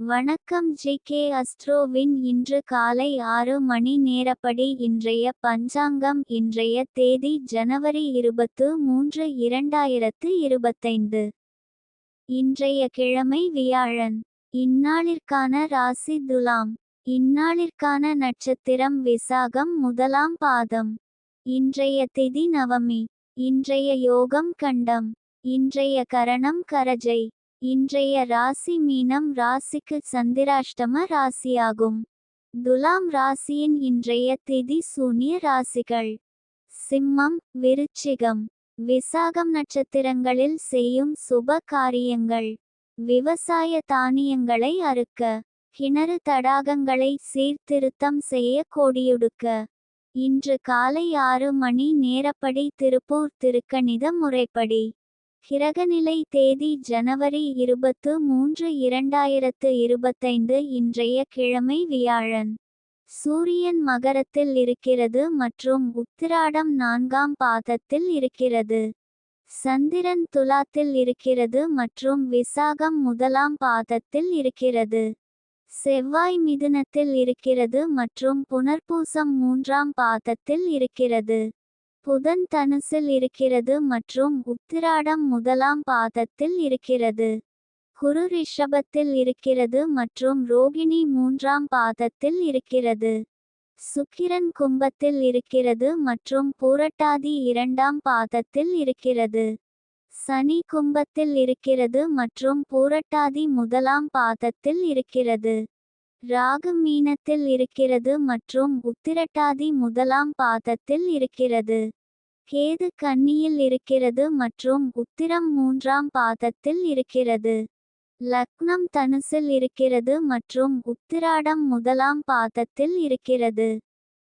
வணக்கம் G K அஸ்ட்ரோவின் இன்று காலை ஆறு மணி நேரப்படி இன்றைய பஞ்சாங்கம் இன்றைய தேதி ஜனவரி இருபத்து மூன்று இரண்டாயிரத்து இருபத்தைந்து. இன்றைய கிழமை வியாழன். இந்நாளிற்கான ராசி துலாம். இந்நாளிற்கான நட்சத்திரம் விசாகம் முதலாம் பாதம். இன்றைய திதி நவமி. இன்றைய யோகம் கண்டம். இன்றைய கரணம் கரஜை. இன்றைய ராசி மீனம் ராசிக்கு சந்திராஷ்டம ராசியாகும். துலாம் ராசியின் இன்றைய திதி சூனிய ராசிகள். சிம்மம் விருச்சிகம். விசாகம் நட்சத்திரங்களில் செய்யும் சுப காரியங்கள். விவசாய தானியங்களை அறுக்க. கிணறு தடாகங்களை சீர்திருத்தம் செய்ய கோடியுடுக்க. இன்று காலை ஆறு மணி நேரப்படி திருப்பூர் திருக்கணித முறைப்படி. கிரகநிலை தேதி ஜனவரி இருபத்து மூன்று இரண்டாயிரத்து இருபத்தைந்து இன்றைய கிழமை வியாழன். சூரியன் மகரத்தில் இருக்கிறது மற்றும் உத்திராடம் நான்காம் பாதத்தில் இருக்கிறது. சந்திரன் துலாத்தில் இருக்கிறது மற்றும் விசாகம் முதலாம் பாதத்தில் இருக்கிறது. செவ்வாய் மிதுனத்தில் இருக்கிறது மற்றும் புனர்பூசம் மூன்றாம் பாதத்தில் இருக்கிறது. புதன் தனுசில் இருக்கிறது மற்றும் உத்திராடம் முதலாம் பாதத்தில் இருக்கிறது. குரு ரிஷபத்தில் இருக்கிறது மற்றும் ரோகிணி மூன்றாம் பாதத்தில் இருக்கிறது. சுக்கிரன் கும்பத்தில் இருக்கிறது மற்றும் பூரட்டாதி இரண்டாம் பாதத்தில் இருக்கிறது. சனி கும்பத்தில் இருக்கிறது மற்றும் பூரட்டாதி முதலாம் பாதத்தில் இருக்கிறது. ராகு மீனத்தில் இருக்கிறது மற்றும் உத்திரட்டாதி முதலாம் பாதத்தில் இருக்கிறது. கேது கன்னியில் இருக்கிறது மற்றும் உத்திரம் மூன்றாம் பாதத்தில் இருக்கிறது. லக்னம் தனுசில் இருக்கிறது மற்றும் உத்திராடம் முதலாம் பாதத்தில் இருக்கிறது.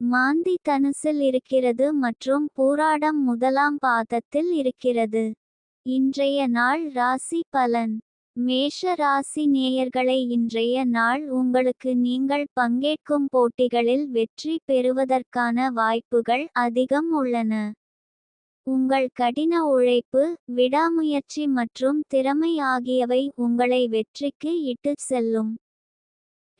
மாந்தி தனுசில் இருக்கிறது மற்றும் பூராடம் முதலாம் பாதத்தில் இருக்கிறது. இன்றைய நாள் ராசி பலன். மேஷ ராசி நேயர்களை இன்றைய நாள் உங்களுக்கு நீங்கள் பங்கேற்கும் போட்டிகளில் வெற்றி பெறுவதற்கான வாய்ப்புகள் அதிகம் உள்ளன. உங்கள் கடின உழைப்பு விடாமுயற்சி மற்றும் திறமை ஆகியவை உங்களை வெற்றிக்கு இட்டுச் செல்லும்.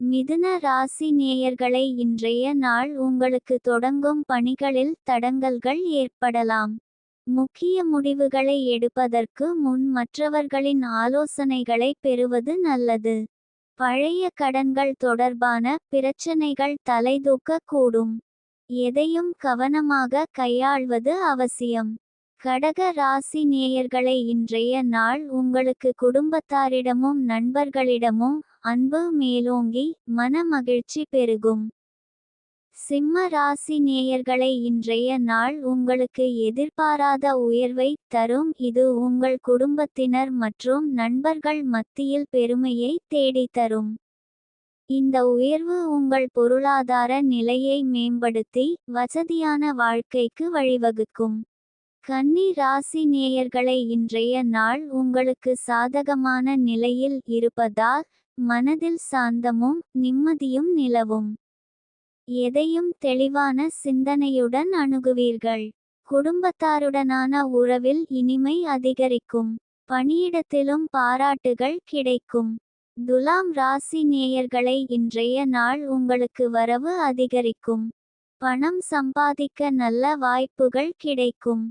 மிதுன ராசி நேயர்களை இன்றைய நாள் உங்களுக்கு தொடங்கும் பணிகளில் தடங்கல்கள் ஏற்படலாம். முக்கிய முடிவுகளை எடுப்பதற்கு முன் மற்றவர்களின் ஆலோசனைகளை பெறுவது நல்லது. பழைய கடன்கள் தொடர்பான பிரச்சனைகள் தலைதூக்கக்கூடும். எதையும் கவனமாக கையாள்வது அவசியம். கடக ராசி நேயர்களை இன்றைய நாள் உங்களுக்கு குடும்பத்தாரிடமும் நண்பர்களிடமும் அன்பு மேலோங்கி மன மகிழ்ச்சி பெருகும். சிம்ம ராசி நேயர்களை இன்றைய நாள் உங்களுக்கு எதிர்பாராத உயர்வை தரும். இது உங்கள் குடும்பத்தினர் மற்றும் நண்பர்கள் மத்தியில் பெருமையை தேடித்தரும். இந்த உயர்வு உங்கள் பொருளாதார நிலையை மேம்படுத்தி வசதியான வாழ்க்கைக்கு வழிவகுக்கும். கன்னி ராசி நேயர்களை இன்றைய நாள் உங்களுக்கு சாதகமான நிலையில் இருப்பதால் மனதில் சாந்தமும் நிம்மதியும் நிலவும். எதையும் தெளிவான சிந்தனையுடன் அணுகுவீர்கள். குடும்பத்தாருடனான உறவில் இனிமை அதிகரிக்கும். பணியிடத்திலும் பாராட்டுகள் கிடைக்கும். துலாம் ராசி நேயர்களை இன்றைய நாள் உங்களுக்கு வரவு அதிகரிக்கும். பணம் சம்பாதிக்க நல்ல வாய்ப்புகள் கிடைக்கும்.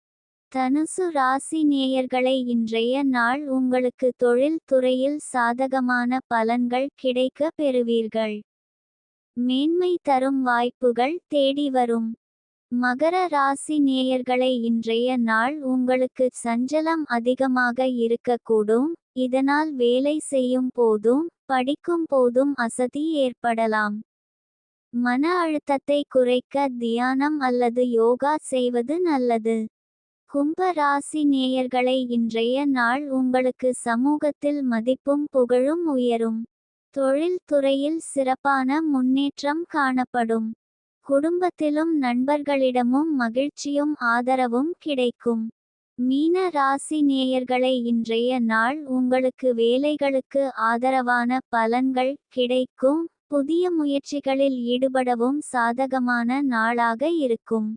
தனுசு ராசி நேயர்களை இன்றைய நாள் உங்களுக்கு தொழில் துறையில் சாதகமான பலன்கள் கிடைக்க பெறுவீர்கள். மேன்மை தரும் வாய்ப்புகள் தேடி வரும். மகர ராசி நேயர்களை இன்றைய நாள் உங்களுக்கு சஞ்சலம் அதிகமாக இருக்கக்கூடும். இதனால் வேலை செய்யும் போதும் படிக்கும் போதும் அசதி ஏற்படலாம். மன அழுத்தத்தை குறைக்க தியானம் அல்லது யோகா செய்வது நல்லது. கும்ப ராசி நேயர்களை இன்றைய நாள் உங்களுக்கு சமூகத்தில் மதிப்பும் புகழும் உயரும். தொழில் துறையில் சிறப்பான முன்னேற்றம் காணப்படும். குடும்பத்திலும் நண்பர்களிடமும் மகிழ்ச்சியும் ஆதரவும் கிடைக்கும். மீன ராசி நேயர்களை இன்றைய நாள் உங்களுக்கு வேலைகளுக்கு ஆதரவான பலன்கள் கிடைக்கும். புதிய முயற்சிகளில் ஈடுபடவும் சாதகமான நாளாக இருக்கும்.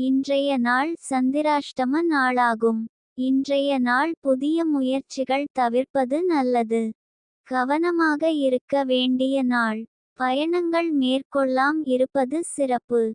இன்றைய நாள் சந்திராஷ்டம நாளாகும். இன்றைய நாள் புதிய முயற்சிகள் தவிர்ப்பது நல்லது. கவனமாக இருக்க வேண்டிய நாள். பயணங்கள் மேற்கொள்ளாம் இருப்பது சிறப்பு.